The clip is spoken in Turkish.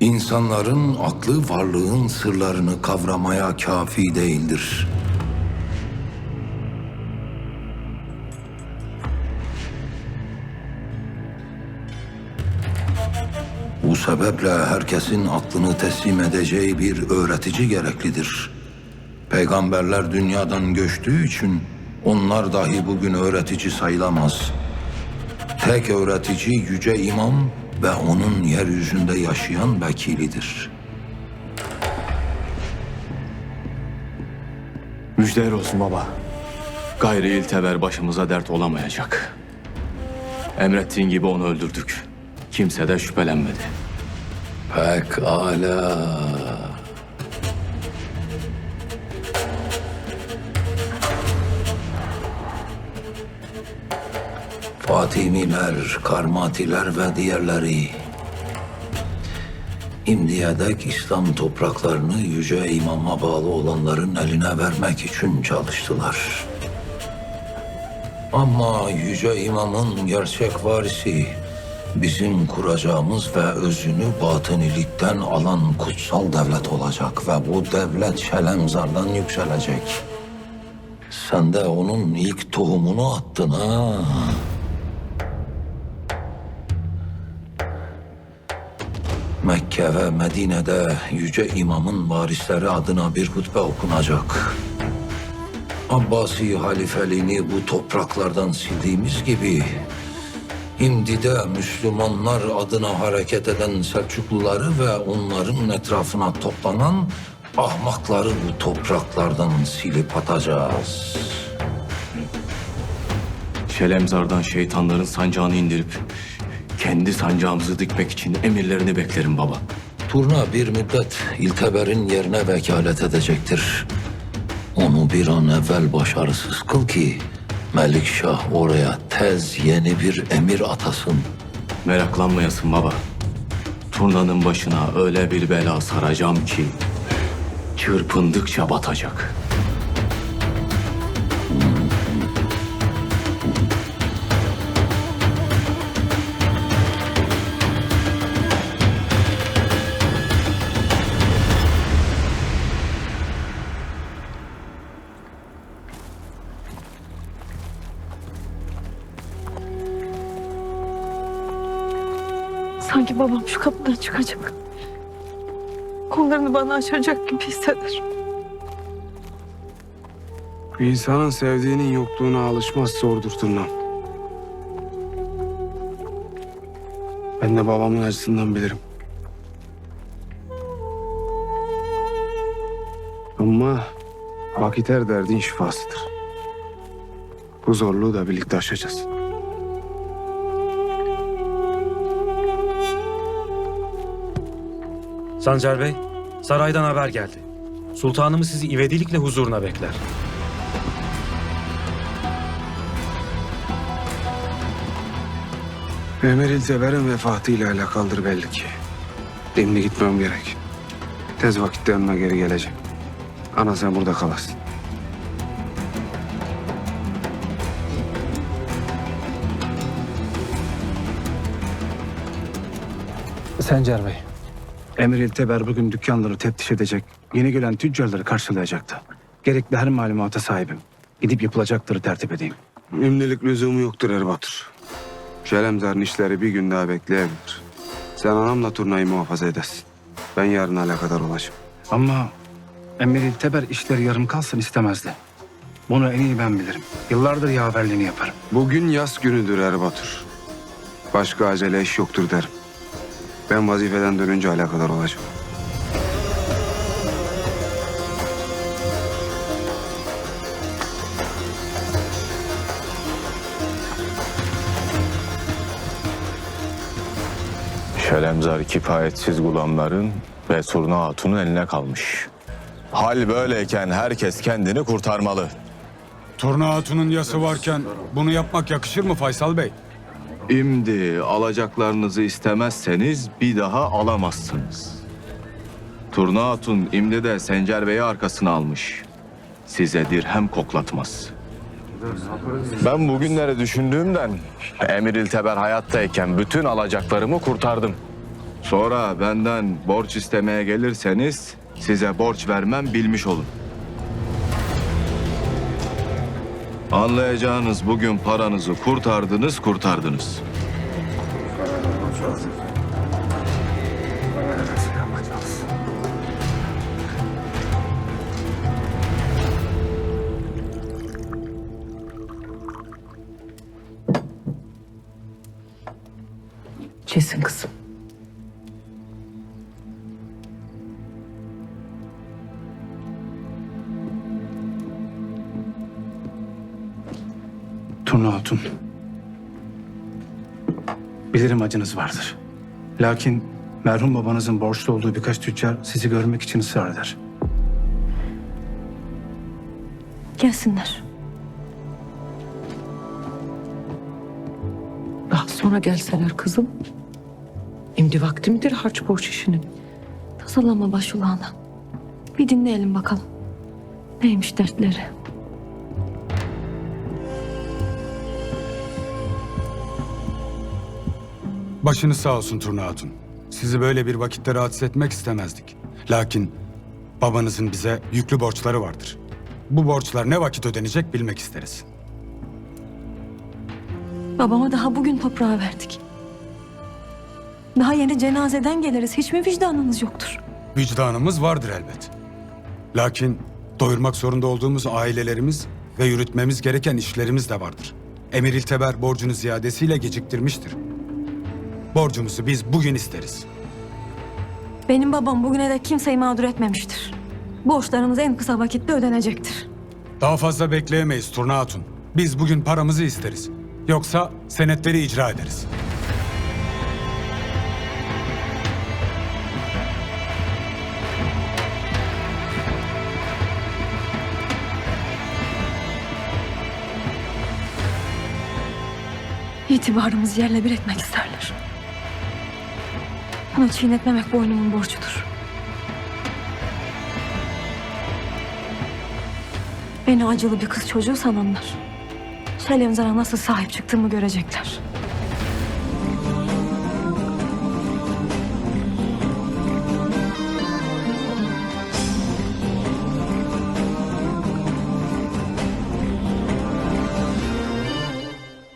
İnsanların aklı varlığın sırlarını kavramaya kafi değildir. Bu sebeple herkesin aklını teslim edeceği bir öğretici gereklidir. Peygamberler dünyadan göçtüğü için onlar dahi bugün öğretici sayılamaz. Tek öğretici yüce imam ve onun yeryüzünde yaşayan vekilidir. Müjdeler olsun baba. Gayri ilteber başımıza dert olamayacak. Emrettiğin gibi onu öldürdük. Kimse de şüphelenmedi. Pekala. Fatimiler, Karmatiler ve diğerleri İmdiye dek İslam topraklarını Yüce İmam'a bağlı olanların eline vermek için çalıştılar. Ama Yüce İmam'ın gerçek varisi bizim kuracağımız ve özünü batınilikten alan kutsal devlet olacak ve bu devlet Şelemzar'dan yükselecek. Sen de onun ilk tohumunu attın ha. Mekke ve Medine'de Yüce İmam'ın varisleri adına bir hutbe okunacak. Abbasi halifeliğini bu topraklardan sildiğimiz gibi Şimdi de Müslümanlar adına hareket eden Selçukluları ve onların etrafına toplanan ahmakları bu topraklardan silip atacağız. Şelemzar'dan şeytanların sancağını indirip kendi sancağımızı dikmek için emirlerini beklerim baba. Turna bir müddet İlteber'in yerine vekalet edecektir. Onu bir an evvel başarısız kıl ki Melikşah oraya tez yeni bir emir atasın. Meraklanmayasın baba. Turnanın başına öyle bir bela saracağım ki çırpındıkça batacak. Sanki babam şu kapıdan çıkacak. Kollarını bana açacak gibi hissederim. İnsanın sevdiğinin yokluğuna alışmaz zordur tırnağım. Ben de babamın acısından bilirim. Ama vakit her derdin şifasıdır. Bu zorluğu da birlikte aşacağız. Sancar Bey, saraydan haber geldi. Sultanımız sizi ivedilikle huzuruna bekler. Emir İlteber'in vefatıyla alakalıdır belli ki. Şimdi gitmem gerek. Tez vakitte yanına geri geleceğim. Ana sen burada kalasın. Sencer Bey, Emir İlteber bugün dükkanları teftiş edecek. Yeni gelen tüccarları karşılayacaktı. Gerekli her malumata sahibim. Gidip yapılacakları tertip edeyim. Şimdilik lüzumu yoktur Erbatur. Şelemzar'ın işleri bir gün daha bekleyebilir. Sen anamla turnayı muhafaza edersin. Ben yarın alakadar olacağım. ama Emir İlteber işleri yarım kalsın istemezdi. Bunu en iyi ben bilirim. Yıllardır yaverliğini yaparım. Bugün yaz günüdür Erbatur. Başka acele iş yoktur derim. Ben vazifeden dönünce alakadar olacağım. Şelemzar kifayetsiz gulamların ve Surna Hatun'un eline kalmış. Hal böyleyken herkes kendini kurtarmalı. Turna Hatun'un yası varken bunu yapmak yakışır mı Faysal Bey? Şimdi alacaklarınızı istemezseniz bir daha alamazsınız. Turna Hatun imdi de Sencer Bey'i arkasına almış. Size dirhem koklatmaz. Ben bugünleri düşündüğümden Emir İlteber hayattayken bütün alacaklarımı kurtardım. Sonra benden borç istemeye gelirseniz size borç vermem bilmiş olun. Anlayacağınız bugün paranızı kurtardınız kurtardınız. Kesin kızım. Turna Hatun. Bilirim acınız vardır. Lakin merhum babanızın borçlu olduğu birkaç tüccar sizi görmek için ısrar eder. Gelsinler. Daha sonra gelseler kızım. Şimdi vakti midir harç borç işinin? Tasalanma başulağına. Bir dinleyelim bakalım. Neymiş dertleri? Başınız sağ olsun Turna Hatun. Sizi böyle bir vakitte rahatsız etmek istemezdik. Lakin babanızın bize yüklü borçları vardır. Bu borçlar ne vakit ödenecek bilmek isteriz. Babama daha bugün toprağı verdik. Daha yeni cenazeden geliriz. Hiç mi vicdanınız yoktur? Vicdanımız vardır elbet. Lakin doyurmak zorunda olduğumuz ailelerimiz ve yürütmemiz gereken işlerimiz de vardır. Emir İlteber borcunu ziyadesiyle geciktirmiştir. Borcumuzu biz bugün isteriz. Benim babam bugüne dek kimseyi mağdur etmemiştir. Borçlarınız en kısa vakitte ödenecektir. Daha fazla bekleyemeyiz Turna Hatun. Biz bugün paramızı isteriz. Yoksa senetleri icra ederiz. İtibarımızı yerle bir etmek isterler. Bunu çiğnetmemek boynumun borcudur. Beni acılı bir kız çocuğu sananlar. Şelyemzar'a nasıl sahip çıktığımı görecekler.